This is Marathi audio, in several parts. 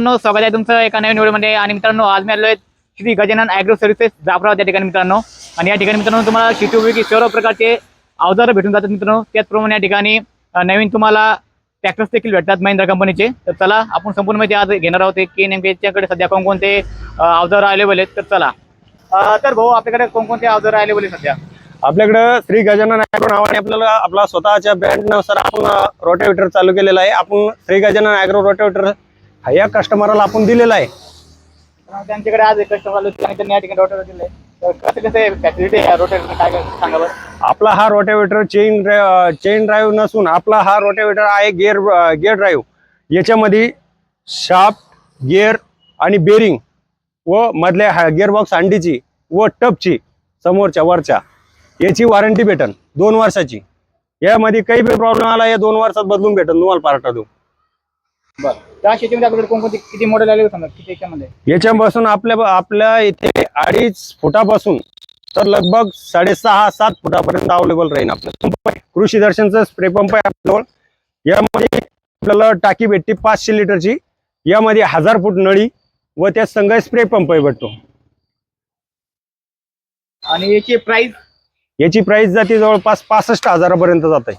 मित्रांनो स्वागत आहे तुमचं एका नवीन व्हिडिओमध्ये. आणि मित्रांनो आज मी आलो आहे श्री गजानन ॲग्रो सर्व्हिसेस जाफराव या ठिकाणी मित्रांनो. आणि या ठिकाणी मित्रांनो तुम्हाला शेती सर्व प्रकारचे अवजारं भेटून जातात मित्रांनो. त्याचप्रमाणे या ठिकाणी नवीन तुम्हाला ट्रॅक्टर्स देखील भेटतात महिंद्रा कंपनीचे. तर चला आपण संपूर्ण माहिती आज घेणार आहोत. की नेमके याच्याकडे सध्या कोणकोणते अवजारं अवेलेबल आहेत तर चला. तर भाऊ आपल्याकडे कोणकोणते अवजारं अवेलेबल आहेत सध्या? आपल्याकडं श्री गजानन ॲग्रो नावाने आपल्याला आपला स्वतःच्या ब्रँडनुसार आपण रोटेवेटर चालू केलेला आहे. आपण श्री गजानन ॲग्रो रोटेवेटर हा या कस्टमरला आपण दिलेला आहे. त्यांच्याकडे आज एक कस्टमर आलो आणि त्यांनी या ठिकाणी रोटर दिले तर कसं कसं फॅसिलिटी आहे रोटर काय काय सांगा बरं. आपला हा रोटेवेटर चेन चेन ड्राईव्ह नसून आपला हा रोटेवेटर आहे गिअर गिअर ड्राईव्ह याच्यामध्ये शाफ्ट गिअर आणि बेरिंग व मधल्या हा गिअरबॉक्स अंडीची व टपची समोरच्या वरच्या. याची वॉरंटी भेटन दोन वर्षाची. यामध्ये काही बी प्रॉब्लेम आला या दोन वर्षात बदलून भेटन तुम्हाला पार्ट देऊ. बरं. त्या शेतीमध्ये आपल्याकडे कोणकोणते किती मॉडेल आले सांगा किती याच्यामध्ये? याच्यापासून आपल्या आपल्या इथे अडीच फुटापासून तर लगभग साडेसहा सात फुटापर्यंत अवेलेबल राहील आपलं. कृषी दर्शनचं स्प्रे पंप आहे आपल्याजवळ. यामध्ये आपल्याला टाकी भेटते पाचशे लिटरची. यामध्ये हजार फूट नळी व त्या संघ स्प्रे पंप भेटतो आणि याची प्राइस याची प्राइस जाते जवळपास पासष्ट हजारापर्यंत जात आहे.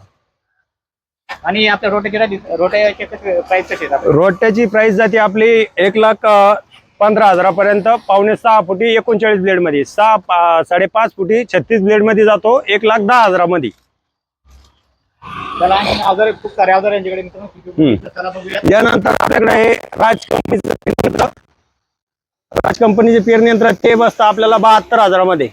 आणि आपल्या रोट्याचे रोट्याचे प्राइस आपले? रोट्याची प्राइस जाते आपली एक लाख पंधरा हजारापर्यंत. पावणे सहा फुटी एकोणचाळीस ब्लेडमध्ये. सहा साडेपाच फुटी छत्तीस ब्लेडमध्ये जातो एक लाख दहा हजारामध्ये. त्याला खूप सारे अवजार यांच्याकडे मित्रांनो किती- हम्म. तर चला बघूया. यानंतर आपल्याकडे आहे राज कंपनीचं राज कंपनीचे पेरणी यंत्र ते बसतं आपल्याला बहात्तर हजारामध्ये.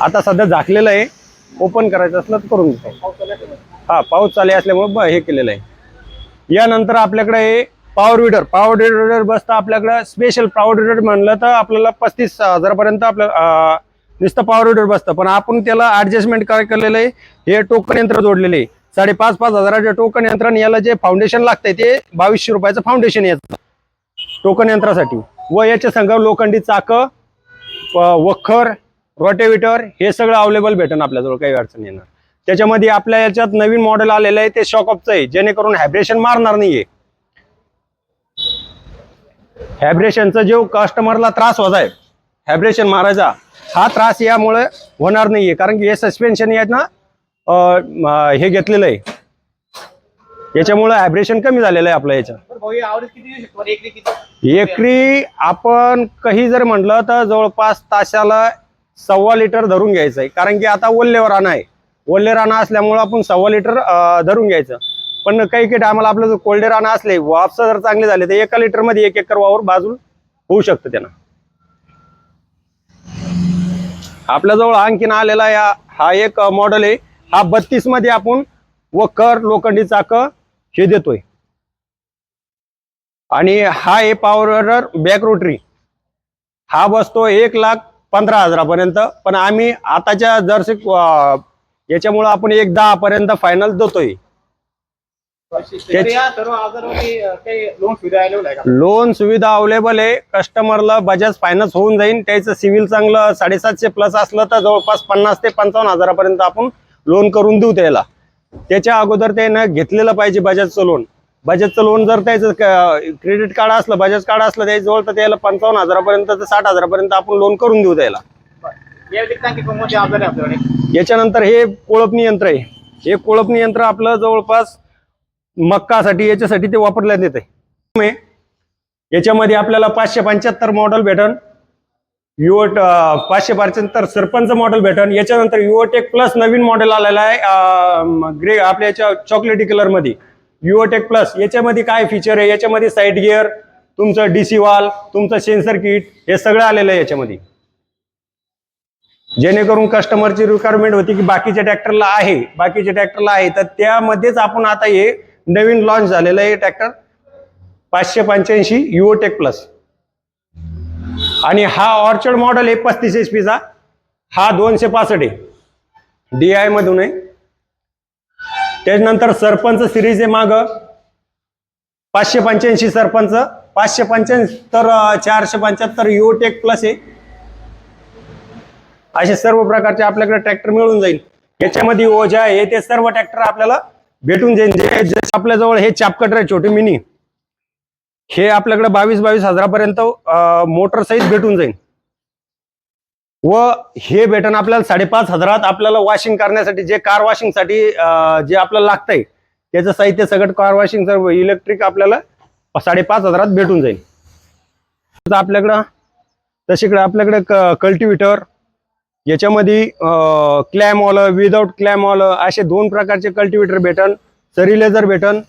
आता सध्या झाकलेलं आहे. ओपन करायचं असलं तर करून देतो हा पाऊस चालू असल्यामुळे ब- हे केलेलं आहे. यानंतर आपल्याकडे पॉवर विडर पॉवर विडर बसतं आपल्याकडं स्पेशल पॉवर विडर म्हणलं तर आपल्याला पस्तीस हजारापर्यंत आपलं नुसतं पॉवर विडर बसतं. पण आपण त्याला ऍडजस्टमेंट काय केलेलं आहे? हे टोकन यंत्र जोडलेले आहे. साडेपाच पाच हजाराच्या टोकन यंत्र याला जे फाउंडेशन लागतंय ते बावीसशे रुपयाचं फाउंडेशन येतं टोकन यंत्रासाठी. व याच्या संघ लोखंडी चाकं वखर रोटेविटर हे सगळं अवेलेबल भेटेल आपल्याजवळ काही अडचण येणार. त्याच्यामध्ये आपल्या याच्यात नवीन मॉडेल आलेलं आहे ते शॉकअपचं आहे जेणेकरून हायब्रेशन मारणार नाहीये. हायब्रेशनचा जो कस्टमरला त्रास होत आहे हायब्रेशन मारायचा हा त्रास यामुळे होणार नाहीये. कारण की हे सस्पेन्शन आहेत ना अं, म- हे घेतलेलं आहे. याच्यामुळे हायब्रेशन कमी झालेलं आहे आपल्या शकतो एकरी आपण काही जर म्हटलं तर जवळपास तासाला सव्वा लिटर धरून घ्यायचं आहे कारण की आता ओल्ले राणा आहे. ओल्ले राणा असल्यामुळं आपण सव्वा लिटर धरून घ्यायचं. पण काही काही टायमाला आपलं जर कोल्डे राणं असले वापस जर चांगले झाले तर एका लिटरमध्ये एक एकर वावर बाजून होऊ शकतं त्यांना. आपल्याजवळ आणखीन आलेला या हा एक मॉडेल आहे. हा बत्तीसमध्ये आपण वकर लोखंडी चाक हे देतोय. आणि हा आहे पॉवर बॅक रोटरी हा बसतो एक लाख पंधरा हजारापर्यंत. पण आम्ही आताच्या जर्सी याच्यामुळं आपण एक दहा पर्यंत फायनल देतोय लोन सुविधा अवेलेबल आहे कस्टमरला बजाज फायनान्स होऊन जाईल त्याचं सिव्हिल चांगलं साडेसातशे प्लस असलं तर जवळपास पन्नास ते पंचावन्न हजारापर्यंत आपण लोन करून देऊ त्याला. त्याच्या अगोदर त्यानं घेतलेलं पाहिजे बजाजचं लोन बजाजचं लोन जर त्याचं क्रेडिट कार्ड असलं बजाज कार्ड असलं त्याच्याजवळ तर त्याला पंचावन्न हजारापर्यंत ते साठ हजारापर्यंत आपण लोन करून देऊ त्याला. याच्यानंतर हे कोळपणी यंत्र आहे. हे कोळपणी यंत्र आपलं जवळपास मक्कासाठी याच्यासाठी ते वापरण्यात येत आहे याच्यामध्ये आपल्याला पाचशे पंच्याहत्तर मॉडेल भेटन. युओट पाचशे पंच्याहत्तर सरपंच मॉडेल भेटन. याच्यानंतर युओटेक प्लस नवीन मॉडेल आलेला आहे ग्रे आपल्या याच्या चॉकलेटी कलरमध्ये युओटेक प्लस याच्यामध्ये काय फीचर आहे? याच्यामध्ये साईड गिअर तुमचं डीसी वाल तुमचं सेन्सर किट हे सगळं आलेलं आहे याच्यामध्ये. जेणेकरून कस्टमरची रिक्वायरमेंट होती की बाकीच्या ट्रॅक्टरला आहे. बाकीच्या ट्रॅक्टरला आहे. तर त्यामध्येच आपण आता हे नवीन लॉन्च झालेलं आहे ट्रॅक्टर पाचशे पंच्याऐंशी युओटेक प्लस आणि हा ऑर्चर्ड मॉडेल आहे पस्तीस एच पीचा हा दोनशे पासष्ट आहे. डी आय मधून आहे. त्याच्यानंतर सरपंच सिरीज आहे माग. पाचशे पंच्याऐंशी सरपंच पाचशे पंच्याहत्तर चारशे पंच्याहत्तर युटेक प्लस आहे. असे सर्व प्रकारचे आपल्याकडे ट्रॅक्टर मिळून जाईल. याच्यामध्ये ओझा हे ते सर्व ट्रॅक्टर आपल्याला भेटून जाईल. जे जसे आपल्याजवळ हे चापकटर आहे छोटे मिनी हे आपल्याकडे बावीस बावीस हजारापर्यंत मोटर सहित भेटून जाईल. व हे भेटन आपल्याला साडेपाच हजारात आपल्याला वॉशिंग करण्यासाठी जे कार वॉशिंगसाठी जे आपल्याला लागतंय त्याचं साहित्य सगळं कार वॉशिंग सर्व इलेक्ट्रिक आपल्याला साडेपाच हजारात भेटून जाईल. आपल्याकडं तशीकडे आपल्याकडे कल्टिवेटर याच्यामध्ये clam all without clam all असे दोन प्रकारचे कल्टिवेटर भेटन सरी लेझर भेटन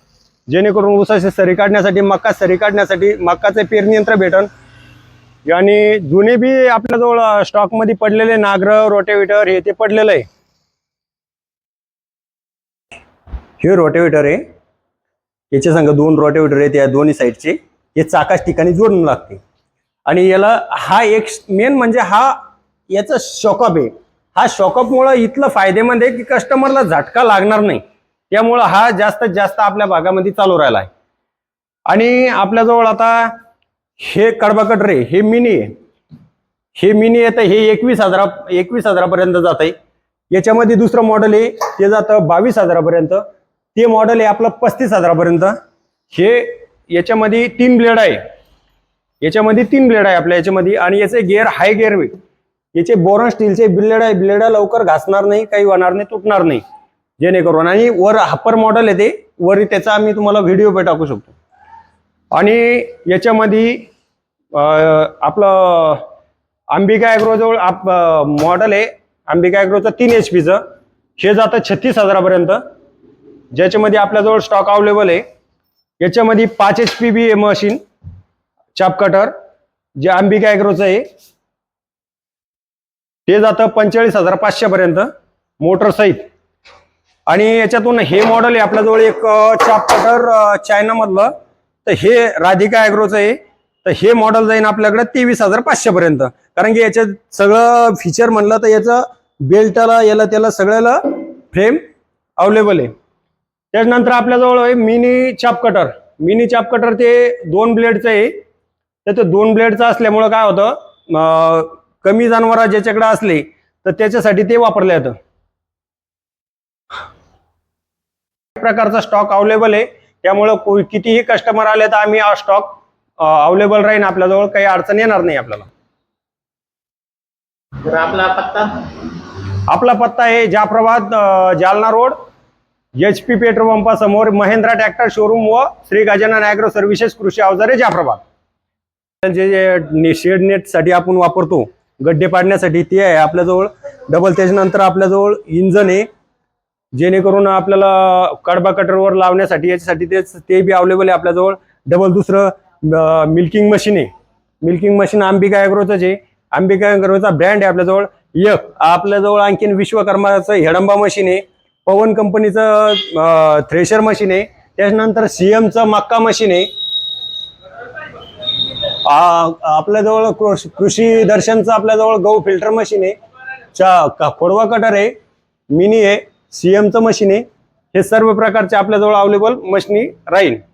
जेणेकरून ऊसाचे सरी काढण्यासाठी मक्का सरी काढण्यासाठी मक्काचे पेरणी यंत्र भेटन आणि जुने बी आपल्याजवळ स्टॉकमध्ये पडलेले नागर रोटेविटर हे ते पडलेलं आहे. हे रोटेविटर आहे. याच्या संग दोन रोटेविटर आहेत या दोन्ही साईडचे. हे चाकाच ठिकाणी जोडून लागते. आणि याला हा एक मेन म्हणजे हा याचा शॉकअप आहे. हा शॉकअपमुळं इथलं फायदेमंद आहे की कस्टमरला झटका लागणार नाही. त्यामुळं हा जास्तीत जास्त आपल्या भागामध्ये चालू राहिला आहे. आणि आपल्याजवळ आता हे कडबा कटरे हे मिनी आहे. हे मिनी येतं हे एकवीस हजारा एकवीस हजारापर्यंत जात आहे याच्यामध्ये दुसरं मॉडेल आहे ते जातं बावीस हजारापर्यंत. ते मॉडेल आहे आपलं पस्तीस हजारापर्यंत. हे याच्यामध्ये तीन ब्लेड आहे. याच्यामध्ये तीन ब्लेड आहे आपल्या याच्यामध्ये. आणि याचे गेअर हाय गिअर याचे बोरन स्टीलचे ब्लेड आहे. ब्लेड लवकर घासणार नाही काही होणार नाही तुटणार नाही. जेणेकरून आणि वर हप्पर मॉडेल येते वर त्याचा आम्ही तुम्हाला व्हिडिओ पे टाकू शकतो. आणि याच्यामध्ये आपलं अंबिका ॲग्रोजवळ आप मॉडेल आहे. अंबिका ॲग्रोचं तीन एच पीचं हे जातं छत्तीस हजारापर्यंत. ज्याच्यामध्ये आपल्याजवळ स्टॉक अवेलेबल आहे. याच्यामध्ये पाच H P B machine chaff cutter जे अंबिका ॲग्रोचं आहे. ते जातं पंचेचाळीस हजार पाचशेपर्यंत. मोटरसहित आणि याच्यातून हे मॉडेल आहे. आपल्याजवळ एक चाप कटर चायनामधलं तर हे राधिका ॲग्रोचं आहे. तर हे मॉडेल जाईन आपल्याकडे तेवीस हजार पाचशेपर्यंत. कारण की याच्यात सगळं फीचर म्हणलं तर याचं बेल्टला याला त्याला सगळ्याला फ्रेम अवेलेबल आहे. त्याच्यानंतर आपल्याजवळ आहे मिनी चाप कटर मिनी चाप कटर ते दोन ब्लेडचं आहे. तर ते दोन ब्लेडचं असल्यामुळं काय होतं? कमी जनावरं ज्याच्याकडे असले तर त्याच्यासाठी ते वापरलं जातं. प्रकारचा स्टॉक अवेलेबल आहे. त्यामुळं कितीही कस्टमर आले तर आम्ही हा स्टॉक अवेलेबल राहीन आपल्याजवळ काही अडचण येणार नाही आपल्याला. तर आपला पत्ता? आपला पत्ता आहे अं, Jalna road H P petrol पंपासमोर Mahindra tractor showroom व श्री गजानन ॲग्रो सर्व्हिसेस कृषी अवजारे जाफराबाद जे जे शेड नेटसाठी आपण वापरतो गड्डे पाडण्यासाठी ते आहे आपल्याजवळ. डबल त्याच्यानंतर आपल्याजवळ इंजन आहे. जेणेकरून आपल्याला कडबा कटरवर लावण्यासाठी याच्यासाठी ते ते बी अवेलेबल आहे आपल्याजवळ. डबल दुसरं मिल्किंग मशीन आहे. मिल्किंग मशीन अंबिका ॲग्रोचंच आहे. अंबिका ॲग्रोचा ब्रँड आहे आपल्याजवळ. एक आपल्याजवळ आणखीन विश्वकर्माचं हेडंबा मशीन आहे. पवन कंपनीचं थ्रेशर मशीन आहे. त्याच्यानंतर सीएमचं मक्का मशीन आहे. आपल्याजवळ कृष- कृषी दर्शनचं आपल्याजवळ गहू फिल्टर मशीन आहे. चा खोडवा कटर आहे. मिनी आहे. सीएमचं मशीन आहे. हे सर्व प्रकारचे आपल्याजवळ अवेलेबल मशीनी राहील.